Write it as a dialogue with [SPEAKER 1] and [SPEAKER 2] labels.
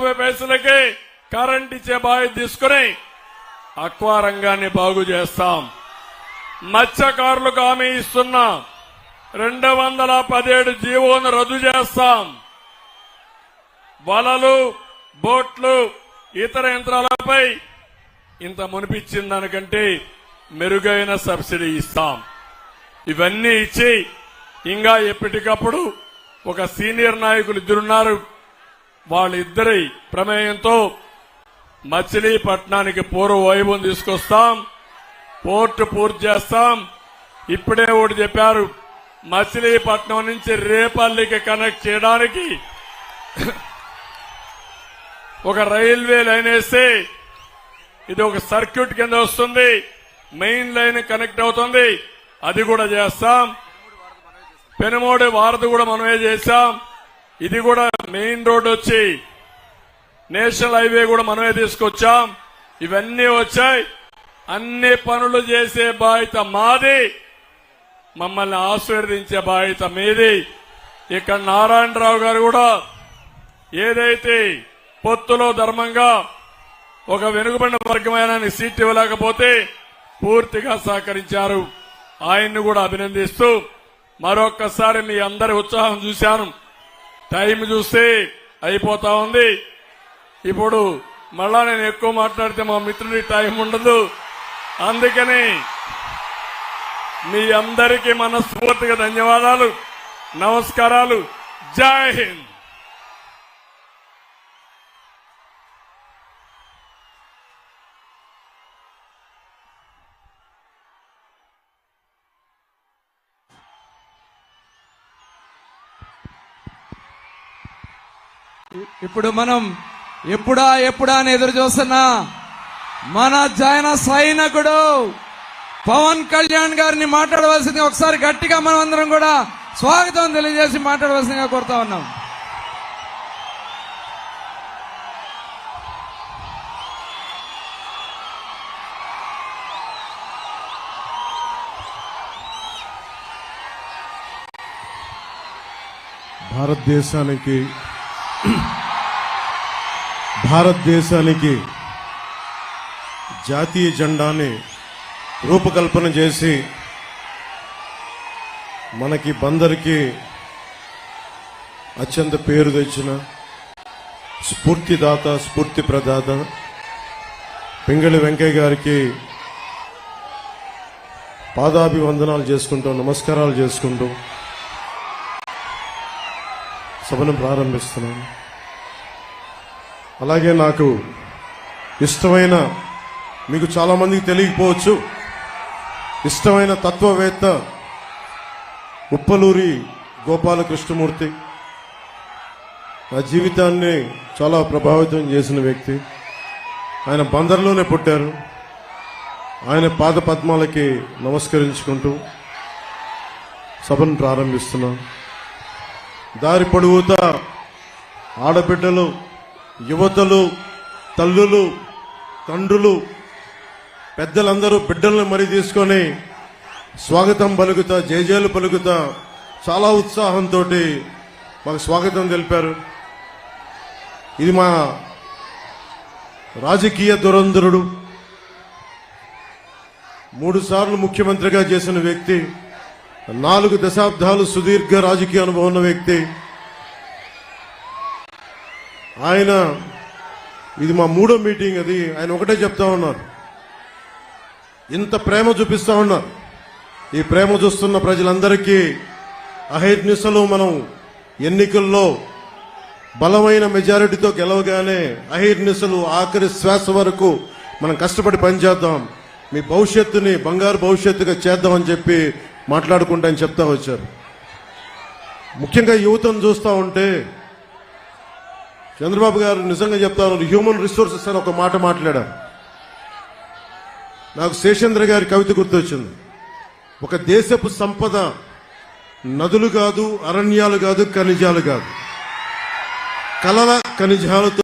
[SPEAKER 1] యాభై పైసలకి కరెంట్ ఇచ్చే బాధ్యత తీసుకుని అక్వా రంగాన్ని బాగు చేస్తాం. మత్స్యకారులకు హామీ ఇస్తున్నా రెండు వందల పదిహేడు జీవోను రద్దు చేస్తాం. వలలు బోట్లు ఇతర యంత్రాలపై ఇంత మునిపించిన దానికంటే మెరుగైన సబ్సిడీ ఇస్తాం. ఇవన్నీ ఇచ్చి ఇంకా ఎప్పటికప్పుడు ఒక సీనియర్ నాయకులు ఇద్దరున్నారు. వాళ్ళిద్దరి ప్రమేయంతో మచిలీపట్నానికి పూర్వ వైభవం తీసుకొస్తాం. పోర్టు పూర్తి చేస్తాం. ఇప్పుడే ఒకటి చెప్పారు. మచిలీపట్నం నుంచి రేపల్లికి కనెక్ట్ చేయడానికి ఒక రైల్వే లైన్ వేస్తే ఇది ఒక సర్క్యూట్ కింద వస్తుంది. మెయిన్ లైన్ కనెక్ట్ అవుతుంది. అది కూడా చేస్తాం. పెనుమోడి వారధి కూడా మనమే చేశాం. ఇది కూడా మెయిన్ రోడ్ వచ్చి నేషనల్ హైవే కూడా మనమే తీసుకొచ్చాం. ఇవన్నీ వచ్చాయి. అన్ని పనులు చేసే బాధ్యత మాది. మమ్మల్ని ఆశీర్వదించే బాధ్యత మీది. ఇక్కడ నారాయణరావు గారు కూడా ఏదైతే పొత్తులో ధర్మంగా ఒక వెనుకబడిన వర్గమైన సీట్ ఇవ్వలేకపోతే పూర్తిగా సహకరించారు. ఆయన్ని కూడా అభినందిస్తూ మరొక్కసారి మీ అందరి ఉత్సాహం చూశాను. టైం చూస్తే అయిపోతా ఉంది. ఇప్పుడు మళ్ళా నేను ఎక్కువ మాట్లాడితే మా మిత్రుడి టైం ఉండదు. అందుకని మీ అందరికీ మనస్ఫూర్తిగా ధన్యవాదాలు నమస్కారాలు. జై హింద్.
[SPEAKER 2] ఇప్పుడు మనం ఎప్పుడా ఎప్పుడా అని ఎదురు చూస్తున్నా మన జైన సైనికుడు పవన్ కళ్యాణ్ గారిని మాట్లాడవలసింది ఒకసారి గట్టిగా మనం అందరం కూడా స్వాగతం తెలియజేసి మాట్లాడవలసిందిగా కోరుతా ఉన్నాం.
[SPEAKER 3] భారతదేశానికి భారతదేశానికి జాతీయ జెండాని రూపకల్పన చేసి మనకి బందరికి అత్యంత పేరు తెచ్చిన స్ఫూర్తిదాత స్ఫూర్తి ప్రదాత పింగళి వెంకయ్య గారికి పాదాభివందనాలు చేసుకుంటూ నమస్కారాలు చేసుకుంటూ సభను ప్రారంభిస్తున్నాను. అలాగే నాకు ఇష్టమైన మీకు చాలామందికి తెలియకపోవచ్చు ఇష్టమైన తత్వవేత్త ఉప్పలూరి గోపాలకృష్ణమూర్తి. నా జీవితాన్ని చాలా ప్రభావితం చేసిన వ్యక్తి. ఆయన బందర్లోనే పుట్టారు. ఆయన పాద పద్మాలకి నమస్కరించుకుంటూ సభను ప్రారంభిస్తున్నాను. దారి పొడుగుతా ఆడబిడ్డలు యువతలు తల్లులు తండ్రులు పెద్దలందరూ బిడ్డలను మరి తీసుకొని స్వాగతం పలుకుతా జయజయలు పలుకుతా. చాలా ఉత్సాహంతో మాకు స్వాగతం తెలిపారు. ఇది మా రాజకీయ దురంధరుడు. మూడు సార్లు ముఖ్యమంత్రిగా చేసిన వ్యక్తి. నాలుగు దశాబ్దాలు సుదీర్ఘ రాజకీయ అనుభవం ఉన్న వ్యక్తి. ఆయన ఇది మా మూడో మీటింగ్ అది. ఆయన ఒకటే చెప్తా ఉన్నారు. ఇంత ప్రేమ చూపిస్తా ఉన్నారు. ఈ ప్రేమ చూస్తున్న ప్రజలందరికీ అహర్నిశలు మనం ఎన్నికల్లో బలమైన మెజారిటీతో గెలవగానే అహిర్నిశలు ఆఖరి శ్వాస వరకు మనం కష్టపడి పనిచేద్దాం. మీ భవిష్యత్తుని బంగారు భవిష్యత్తుగా చేద్దామని చెప్పి మాట్లాడుకుంటా అని చెప్తా వచ్చారు. ముఖ్యంగా యువతను చూస్తా ఉంటే చంద్రబాబు గారు నిజంగా చెప్తా ఉన్నారు హ్యూమన్ రిసోర్సెస్ అని ఒక మాట మాట్లాడారు నాకు శేషేంద్ర గారి కవిత గుర్తొచ్చింది. ఒక దేశపు సంపద నదులు కాదు అరణ్యాలు కాదు ఖనిజాలు కాదు. కలల ఖనిజాలతో